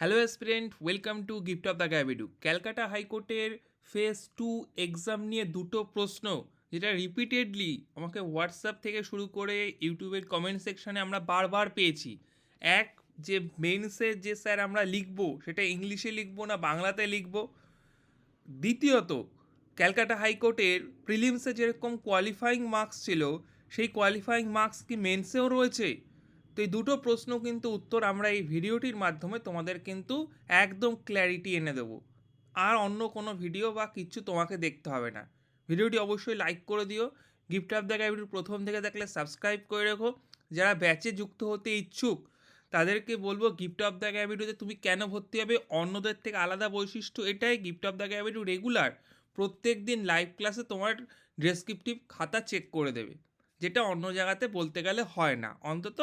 Hello aspirant welcome to gift of the গ্যাবিডু Calcutta হাইকোর্টের phase two exam নিয়ে দুটো প্রশ্ন, যেটা রিপিটেডলি আমাকে হোয়াটসঅ্যাপ থেকে শুরু করে ইউটিউবের কমেন্ট সেকশনে আমরা বারবার পেয়েছি। এক, যে মেন্সের যে স্যার আমরা লিখব, সেটা ইংলিশে লিখব না, বাংলাতে লিখব। দ্বিতীয়ত ক্যালকাটা হাইকোর্টের প্রিলিমসে যেরকম কোয়ালিফাইং মার্কস ছিল, সেই কোয়ালিফাইং মার্কস কি মেন্সেও রয়েছে? তো এই দুটো প্রশ্ন কিন্তু উত্তর আমরা এই ভিডিওটির মাধ্যমে তোমাদের কিন্তু একদম ক্ল্যারিটি এনে দেবো। আর অন্য কোনো ভিডিও বা কিচ্ছু তোমাকে দেখতে হবে না। ভিডিওটি অবশ্যই লাইক করে দিও। গিফট অফ দ্য গাইড প্রথম থেকে দেখলে সাবস্ক্রাইব করে রেখো। যারা ব্যাচে যুক্ত হতে ইচ্ছুক, তাদেরকে বলব গিফট অফ দ্য গ্যাবিটুতে তুমি কেন ভর্তি হবে? অন্যদের থেকে আলাদা বৈশিষ্ট্য এটাই। গিফট অফ দ্য গ্যাবিটু রেগুলার প্রত্যেক দিন লাইভ ক্লাসে তোমার ডেসক্রিপটিভ খাতা চেক করে দেবে। যেটা অন্য জায়গাতে বলতে গেলে হয় না। অন্তত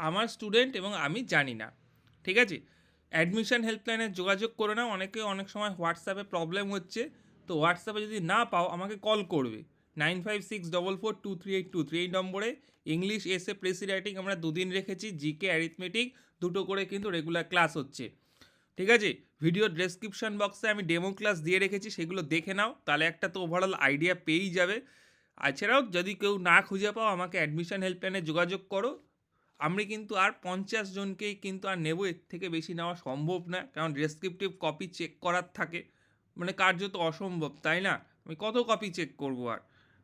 আমার স্টুডেন্ট এবং আমি জানি না, ঠিক আছে? অ্যাডমিশন হেল্পলাইনে যোগাযোগ করে নাও, অনেকে অনেক সময় হোয়াটসঅ্যাপে প্রবলেম হচ্ছে, তো হোয়াটসঅ্যাপে যদি না পাও, আমাকে কল করবে। Nine five six double four two three eight two three এই নম্বরে ইংলিশ এসে প্রেসি রাইটিং আমরা দুদিন রেখেছি জিকে অ্যারিথমেটিক দুটো করে কিন্তু রেগুলার ক্লাস হচ্ছে। ঠিক আছে? ভিডিও ডেসক্রিপশন বক্সে আমি ডেমো ক্লাস দিয়ে রেখেছি, সেগুলো দেখে নাও, তাহলে একটা তো ওভারঅল আইডিয়া পেয়েই যাবে। এছাড়াও যদি কেউ না খুঁজে পাও, আমাকে অ্যাডমিশন হেল্পলাইনে যোগাযোগ করো আমি কিন্তু আর পঞ্চাশ জনকেই কিন্তু আর নেব, এর থেকে বেশি নেওয়া সম্ভব না। কারণ ডেসক্রিপটিভ কপি চেক করার থাকে। মানে কার্যত অসম্ভব, তাই না? আমি কত কপি চেক করব আর?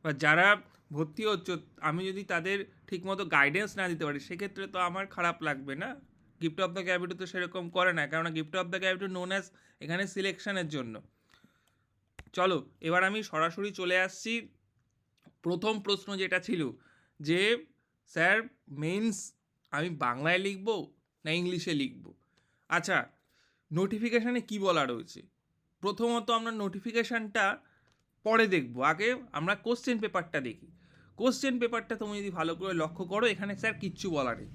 বা যারা ভর্তি হচ্ছে, আমি যদি তাদের ঠিকমতো গাইডেন্স না দিতে পারি, সেক্ষেত্রে তো আমার খারাপ লাগবে না? গিফট অফ দ্য ক্যাবিটু তো সেরকম করে না, কেননা গিফট অফ দ্য ক্যাবিটু নোন অ্যাজ এখানে সিলেকশনের জন্য। চলো, এবার আমি সরাসরি চলে আসছি। প্রথম প্রশ্ন যেটা ছিল যে, স্যার মেন্স আমি বাংলায় লিখব না ইংলিশে লিখব? আচ্ছা নোটিফিকেশানে কি বলা রয়েছে? প্রথমত আমরা নোটিফিকেশানটা পরে দেখব। আগে আমরা কোশ্চেন পেপারটা দেখি। কোশ্চেন পেপারটা তুমি যদি ভালো করে লক্ষ্য করো, এখানে স্যার কিচ্ছু বলা নেই।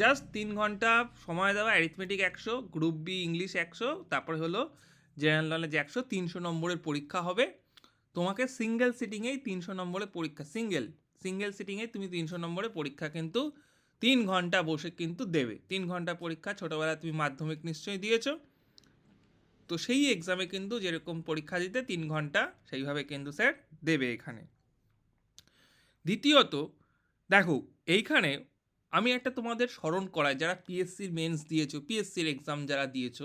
জাস্ট তিন ঘণ্টা সময় দেওয়া অ্যারিথমেটিক একশো গ্রুপ বি ইংলিশ একশো, তারপরে হলো জেনারেল নলেজ একশো, তিনশো নম্বরের পরীক্ষা হবে। তোমাকে সিঙ্গেল সিটিংয়েই তিনশো নম্বরের পরীক্ষা সিঙ্গেল সিঙ্গেল সিটিংয়ে তুমি তিনশো নম্বরের পরীক্ষা কিন্তু তিন ঘণ্টা বসে কিন্তু দেবে। তিন ঘণ্টা পরীক্ষা, ছোটোবেলায় তুমি মাধ্যমিক নিশ্চয়ই দিয়েছ। তো সেই এক্সামে কিন্তু যেরকম পরীক্ষা দিতে তিন ঘণ্টা, সেইভাবে কিন্তু স্যার দেবে এখানে। দ্বিতীয়ত, দেখো, এইখানে আমি একটা তোমাদের স্মরণ করাই, যারা পিএসসির মেন্স দিয়েছ পিএসসির এক্সাম যারা দিয়েছ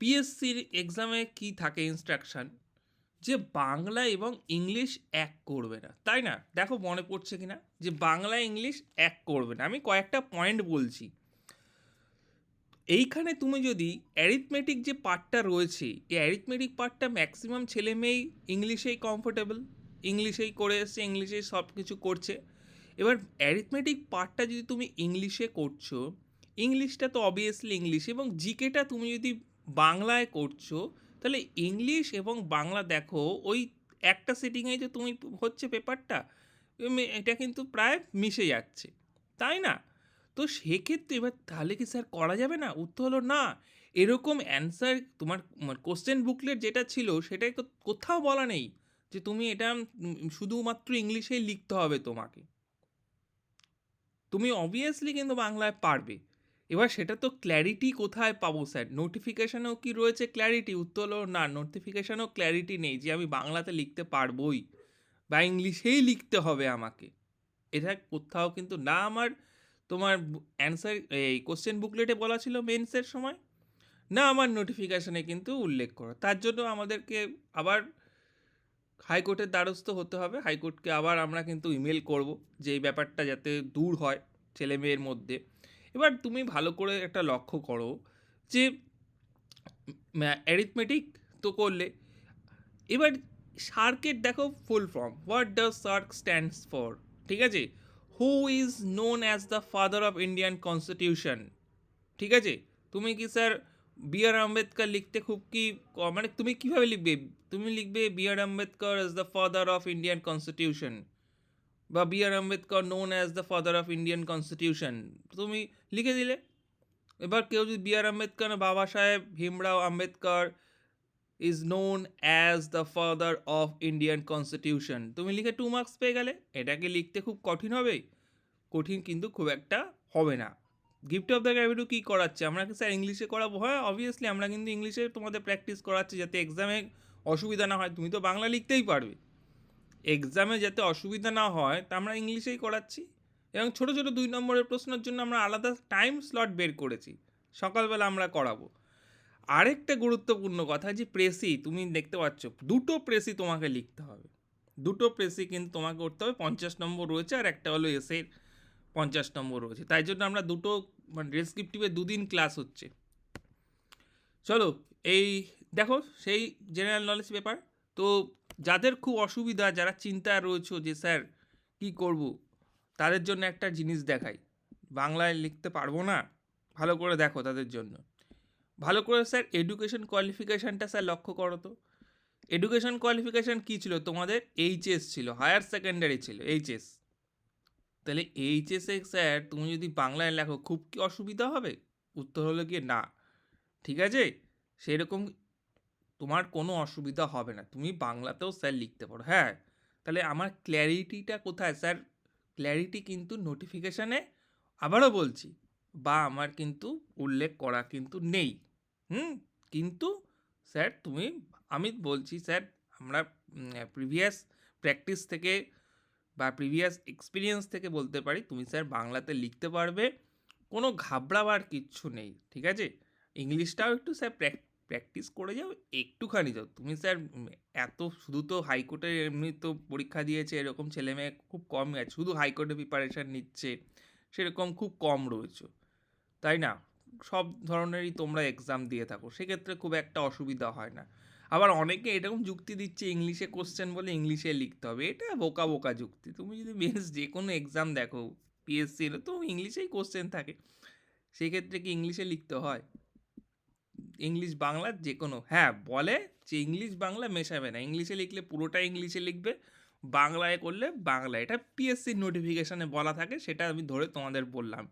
পিএসসির এক্সামে কি থাকে ইনস্ট্রাকশান যে বাংলা এবং ইংলিশ এক করবে না। তাই না? দেখো মনে পড়ছে কি না যে বাংলা, ইংলিশ এক করবে না। আমি কয়েকটা পয়েন্ট বলছি। এইখানে তুমি যদি অ্যারিথমেটিক যে পার্টটা রয়েছে, এই অ্যারিথমেটিক পার্টটা ম্যাক্সিমাম ছেলে মেয়েই ইংলিশেই কমফোর্টেবল ইংলিশেই করে এসছে, ইংলিশেই সব কিছু করছে। এবার অ্যারিথমেটিক পার্টটা যদি তুমি ইংলিশে করছ, ইংলিশটা তো অবভিয়াসলি ইংলিশ এবং জিকেটা তুমি যদি বাংলায় করছ তাহলে ইংলিশ এবং বাংলা দেখো, ওই একটা সিটিংয়ে যে তুমি হচ্ছে পেপারটা এটা কিন্তু প্রায় মিশে যাচ্ছে, তাই না? তো সেক্ষেত্রে এবার তাহলে কি স্যার করা যাবে না? উত্তর হলো না। এরকম অ্যান্সার তোমার কোশ্চেন বুকলেট যেটা ছিল, সেটাই কোথাও বলা নেই যে তুমি এটা শুধুমাত্র ইংলিশেই লিখতে হবে তোমাকে। তুমি অবভিয়াসলি কিন্তু বাংলায় পারবে। এবার সেটা তো ক্ল্যারিটি কোথায় পাবো স্যার নোটিফিকেশানেও কি রয়েছে ক্ল্যারিটি উত্তর হলো না নোটিফিকেশানেও ক্ল্যারিটি নেই যে আমি বাংলাতে লিখতে পারবই বা ইংলিশেই লিখতে হবে আমাকে। এটা কোথাও কিন্তু না আমার তোমার অ্যান্সার এই কোশ্চেন বুকলেটে বলা ছিল মেন্সের সময়। না আমার নোটিফিকেশানে কিন্তু উল্লেখ করো। তার জন্য আমাদেরকে আবার হাইকোর্টের দ্বারস্থ হতে হবে। হাইকোর্টকে আবার আমরা কিন্তু ইমেল করব যে এই ব্যাপারটা যাতে দূর হয় ছেলে মেয়ের মধ্যে। এবার তুমি ভালো করে একটা লক্ষ্য করো যে অ্যারিথমেটিক তো করলে। এবার সার্কের দেখো full form what does SAARC stands for ঠিক আছে? Who is known as the father of Indian constitution ঠিক আছে? তুমি কি স্যার বি আর আম্বেদকর লিখতে খুব কি মানে তুমি কীভাবে লিখবে? তুমি লিখবে B R Ambedkar as the father of Indian constitution বা B R Ambedkar known as the father of Indian constitution তুমি লিখে দিলে। এবার কেউ যদি B R Ambedkar Baba Saheb, Bhimrao Ambedkar is known as the father of Indian constitution তুমি লিখে two marks পেয়ে গেলে। এটাকে লিখতে খুব কঠিন হবে। কঠিন কিন্তু খুব একটা হবে না। গিফট অফ দ্য গ্যাভিডু কী করাচ্ছে? আমরা কি স্যার ইংলিশে করাবো? হ্যাঁ অবভিয়াসলি আমরা কিন্তু ইংলিশে তোমাদের প্র্যাকটিস করাচ্ছি যাতে এক্সামে অসুবিধা না হয়। তুমি তো বাংলা লিখতেই পারবে। এক্সামে যাতে অসুবিধা না হয়, তা আমরা ইংলিশেই করাচ্ছি। এবং ছোটো ছোটো দুই নম্বরের প্রশ্নের জন্য আমরা আলাদা টাইম স্লট বের করেছি। সকালবেলা আমরা করাবো। আরেকটা গুরুত্বপূর্ণ কথা যে প্রেসি তুমি দেখতে পাচ্ছ, দুটো প্রেসি তোমাকে লিখতে হবে। দুটো প্রেসি কিন্তু তোমাকে করতে হবে, পঞ্চাশ নম্বর রয়েছে আর একটা হলো এসের পঞ্চাশ নম্বর রয়েছে। তাই জন্য আমরা দুটো মানে ডেসক্রিপটিভে দুদিন ক্লাস হচ্ছে। চলো, এই, দেখো, সেই জেনারেল নলেজ পেপার তো যাদের খুব অসুবিধা, যারা চিন্তায় রয়েছে যে, স্যার, কি করব? তাদের জন্য একটা জিনিস দেখাই। বাংলায় লিখতে পারব না? ভালো করে দেখো তাদের জন্য। ভালো করে, স্যার এডুকেশন কোয়ালিফিকেশানটা স্যার, লক্ষ্য করো তো। এডুকেশন কোয়ালিফিকেশান কী ছিল? তোমাদের এইচএস ছিল হায়ার সেকেন্ডারি ছিল এইচএস তাহলে এইচএসে স্যার, তুমি যদি বাংলায় লেখো, খুব কি অসুবিধা হবে? উত্তর হলো গিয়ে না। ঠিক আছে? সেরকম তোমার কোনো অসুবিধা হবে না। তুমি বাংলাতেও স্যার লিখতে পারো। হ্যাঁ তাহলে আমার ক্ল্যারিটিটা কোথায়? স্যার ক্ল্যারিটি কিন্তু নোটিফিকেশানে আবারও বলছি, বা আমার কিন্তু উল্লেখ করা কিন্তু নেই। হুম, কিন্তু স্যার তুমি, আমি বলছি স্যার, আমরা প্রিভিয়াস প্র্যাকটিস থেকে বা প্রিভিয়াস এক্সপিরিয়েন্স থেকে বলতে পারি, তুমি স্যার বাংলাতে লিখতে পারবে। কোনো ঘাবড়াবার কিচ্ছু নেই, ঠিক আছে? ইংলিশটাও একটু স্যার করে যাও, একটুখানি যাও। তুমি স্যার এত, শুধু তো হাইকোর্টে এমনি তো পরীক্ষা দিয়েছে, এরকম ছেলে মেয়ে খুব কম আছে, শুধু হাইকোর্টে প্রিপারেশান নিচ্ছে, সেরকম খুব কম রয়েছে। তাই না? সব ধরনেরই তোমরা এক্সাম দিয়ে থাকো, সেক্ষেত্রে খুব একটা অসুবিধা হয় না। আবার অনেকে এরকম যুক্তি দিচ্ছে ইংলিশে কোশ্চেন বলে ইংলিশে লিখতে হবে, এটা বোকা বোকা যুক্তি। তুমি যদি বেশ যে কোনো এক্সাম দেখো পিএসসি তো ইংলিশেই কোশ্চেন থাকে। সেক্ষেত্রে কি ইংলিশে লিখতে হয়? ইংলিশ বাংলা যে কোনো হ্যাঁ বলে যে ইংলিশ বাংলা মেশাবে না। ইংলিশে লিখলে পুরোটা ইংলিশে লিখবে, বাংলায় করলে বাংলা। এটা পিএসসির নোটিফিকেশানে বলা থাকে, সেটা আমি ধরে তোমাদের বললাম।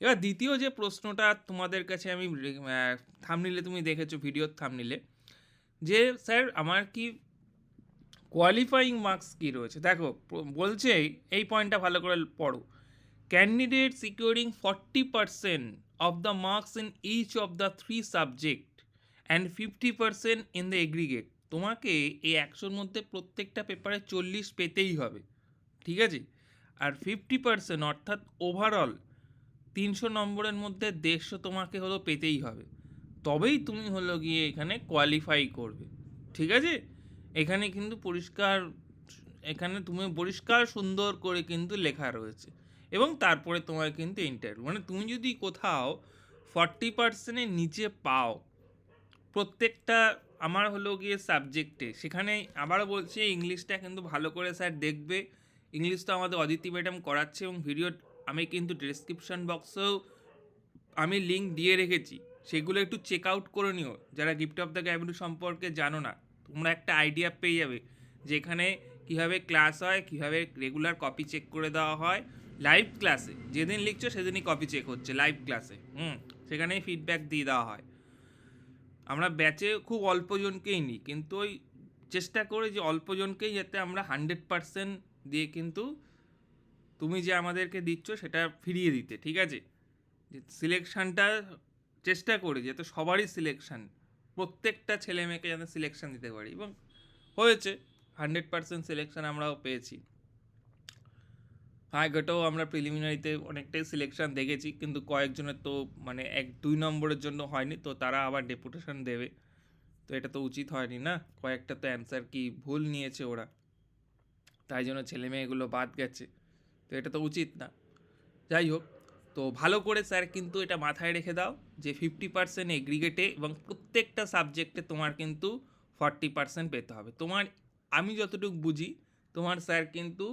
এবার দ্বিতীয় যে প্রশ্নটা তোমাদের কাছে আমি থামনিলে তুমি দেখেছ ভিডিওর থামনিলে যে স্যার আমার কি কোয়ালিফাইং মার্কস কী রয়েছে? দেখো বলছে এই পয়েন্টটা ভালো করে পড়ো। Candidate securing forty percent of the marks in each of the three subject and fifty percent in the aggregate তোমাকে এই একশোর মধ্যে প্রত্যেকটা পেপারে চল্লিশ পেতেই হবে, ঠিক আছে? আর ফিফটি পার্সেন্ট অর্থাৎ ওভারঅল তিনশো নম্বরের মধ্যে দেড়শো তোমাকে হলো পেতেই হবে। তবেই তুমি হলো গিয়ে এখানে কোয়ালিফাই করবে, ঠিক আছে? এখানে কিন্তু পরিষ্কার, এখানে তুমি পরিষ্কার সুন্দর করে কিন্তু লেখা রয়েছে। এবং তারপরে তোমার কিন্তু ইন্টারভিউ মানে তুমি যদি কোথাও ফর্টি পার্সেন্টের নিচে পাও, প্রত্যেকটা আমার হলো গিয়ে সাবজেক্টে সেখানে আবারও বলছি, ইংলিশটা কিন্তু ভালো করে স্যার দেখবে। ইংলিশ তো আমাদের অদিতি ম্যাডাম করাচ্ছে এবং ভিডিও আমি কিন্তু ডেসক্রিপশন বক্সেও আমি লিঙ্ক দিয়ে রেখেছি। সেগুলো একটু চেক আউট করে নিও। যারা গিফট অফ দ্য ক্যাবিনেট সম্পর্কে জানো না, তোমরা একটা আইডিয়া পেয়ে যাবে। যেখানে কীভাবে ক্লাস হয়, কীভাবে রেগুলার কপি চেক করে দেওয়া হয় লাইভ ক্লাসে যেদিন লিখছো, সেদিনই কপি চেক হচ্ছে লাইভ ক্লাসে হুম, সেখানেই ফিডব্যাক দিয়ে দেওয়া হয়। আমরা ব্যাচে খুব অল্পজনকেই নিই, কিন্তু ওই চেষ্টা করি যে অল্পজনকেই যাতে আমরা হান্ড্রেড পারসেন্ট দিয়ে কিন্তু তুমি যে আমাদেরকে দিচ্ছ, সেটা ফিরিয়ে দিতে, ঠিক আছে? সিলেকশানটা চেষ্টা করি যাতে সবারই সিলেকশান প্রত্যেকটা ছেলে মেয়েকে যাতে সিলেকশান দিতে পারি। এবং হয়েছে হান্ড্রেড পারসেন্ট সিলেকশান আমরাও পেয়েছি। হাইগেটেও আমরা প্রিলিমিনারিতে অনেকটাই সিলেকশন দেখেছি, কিন্তু কয়েকজনের তো মানে এক, দুই নম্বরের জন্য হয়নি, তো তারা আবার ডেপুটেশন দেবে। তো এটা তো উচিত হয়নি না? কয়েকটা তো অ্যান্সার কি ভুল নিয়েছে ওরা। তাই জন্য ছেলে মেয়েগুলো বাদ গেছে। তো এটা তো উচিত না। যাই হোক, তো ভালো করে স্যার কিন্তু এটা মাথায় রেখে দাও যে ফিফটি পার্সেন্ট এগ্রিগেটে এবং প্রত্যেকটা সাবজেক্টে তোমার কিন্তু ফর্টি পার্সেন্ট পেতে হবে। তোমার, আমি যতটুকু বুঝি, তোমার স্যার কিন্তু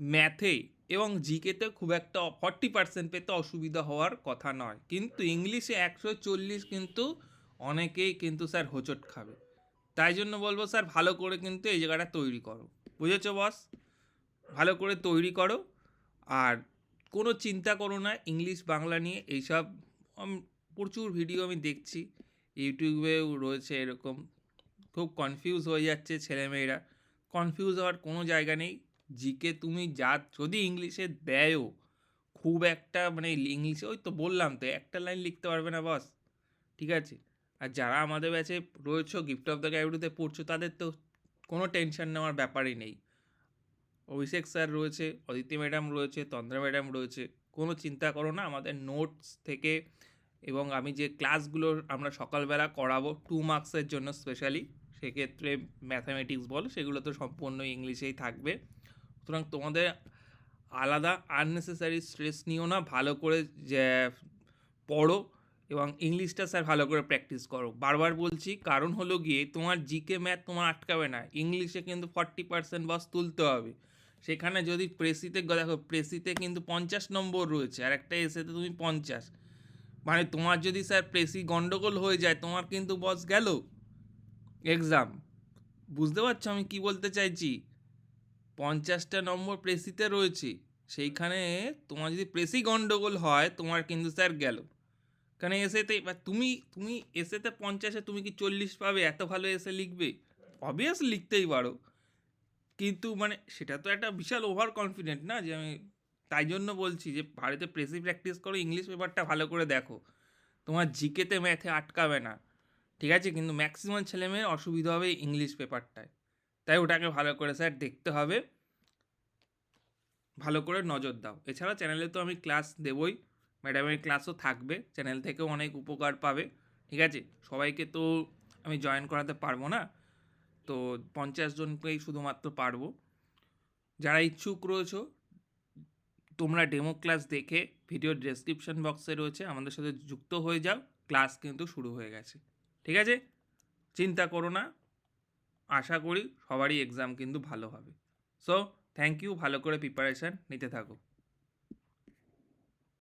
ম্যাথে এবং জিকেতে খুব একটা ফর্টি পার্সেন্ট পেতে অসুবিধা হওয়ার কথা নয়। কিন্তু ইংলিশে একশো চল্লিশ কিন্তু অনেকেই কিন্তু স্যার হোঁচট খাবে। তাই জন্য বলব স্যার, ভালো করে কিন্তু এই জায়গাটা তৈরি করো। বুঝেছ বস ভালো করে তৈরি করো। আর কোনো চিন্তা করো না, ইংলিশ, বাংলা নিয়ে এইসব প্রচুর ভিডিও আমি দেখছি। ইউটিউবেও রয়েছে এরকম। খুব কনফিউজ হয়ে যাচ্ছে ছেলেমেয়েরা। কনফিউজ হওয়ার কোনো জায়গা নেই। জিকে তুমি যা, যদি ইংলিশে দেয়ও, খুব একটা মানে ইংলিশে, ওই তো বললাম তো, একটা লাইন লিখতে পারবে না বস ঠিক আছে? আর যারা আমাদের ব্যাচে রয়েছো গিফট অফ দ্য গাইডুতে পড়ছো, তাদের তো কোনো টেনশন নেওয়ার ব্যাপারই নেই। অভিষেক স্যার রয়েছে, অদিতি ম্যাডাম রয়েছে, তন্দ্রা ম্যাডাম রয়েছে, কোনো চিন্তা করো না, আমাদের নোটস থেকে এবং আমি যে ক্লাসগুলো আমরা সকালবেলা করাবো টু মার্কসের জন্য স্পেশালি সেক্ষেত্রে ম্যাথামেটিক্স বল, সেগুলো তো সম্পূর্ণ ইংলিশেই থাকবে। সুতরাং তোমাদের আলাদা আননেসেসারি স্ট্রেস নিও না, ভালো করে, যে, পড়ো এবং ইংলিশটা স্যার ভালো করে প্র্যাকটিস করো। বারবার বলছি, কারণ হলো গিয়ে তোমার জিকে ম্যাথ তোমার আটকাবে না। ইংলিশে কিন্তু ফর্টি পার্সেন্ট বাস তুলতে হবে। সেখানে যদি প্রেসিতে দেখো, প্রেসিতে কিন্তু পঞ্চাশ নম্বর রয়েছে, আর একটা এসেতে তুমি পঞ্চাশ। মানে তোমার যদি স্যার প্রেসি গন্ডগোল হয়ে যায়, তোমার কিন্তু বস গেল। এক্সাম বুঝতে পারছ আমি কি বলতে চাইছি? পঞ্চাশটা নম্বর প্রেসিতে রয়েছে। সেইখানে তোমার যদি প্রেসি গন্ডগোল হয়, তোমার কিন্তু স্যার গেল। কারণ এসেতে তুমি তুমি এসেতে পঞ্চাশে তুমি কি চল্লিশ পাবে? এত ভালো এসে লিখবে? অবভিয়াস লিখতেই পারো। কিন্তু মানে সেটা তো একটা বিশাল ওভার কনফিডেন্ট না? যে আমি তাই জন্য বলছি যে বাড়িতে প্রেসি প্র্যাকটিস করো ইংলিশ পেপারটা ভালো করে দেখো। তোমার জিকেতে ম্যাথে আটকাবে না। ঠিক আছে? কিন্তু ম্যাক্সিমাম ছেলেমেয়ের অসুবিধা হবে ইংলিশ পেপারটায় তাই ওটাকে ভালো করে স্যার দেখতে হবে। ভালো করে নজর দাও। এছাড়া চ্যানেলে তো আমি ক্লাস দেবই। ম্যাডামের ক্লাসও থাকবে। চ্যানেল থেকেও অনেক উপকার পাবে। ঠিক আছে? সবাইকে তো আমি জয়েন করাতে পারব না। তো পঞ্চাশ জনকেই শুধুমাত্র পারব। যারা ইচ্ছুক রয়েছো, তোমরা ডেমো ক্লাস দেখে ভিডিও ডেসক্রিপশন বক্সে রয়েছে, আমাদের সাথে যুক্ত হয়ে যাও। ক্লাস কিন্তু শুরু হয়ে গেছে। ঠিক আছে? চিন্তা করো না। আশা করি সবারই এক্সাম কিন্তু ভালো হবে। সো থ্যাংক ইউ ভালো করে প্রিপারেশান নিতে থাকো।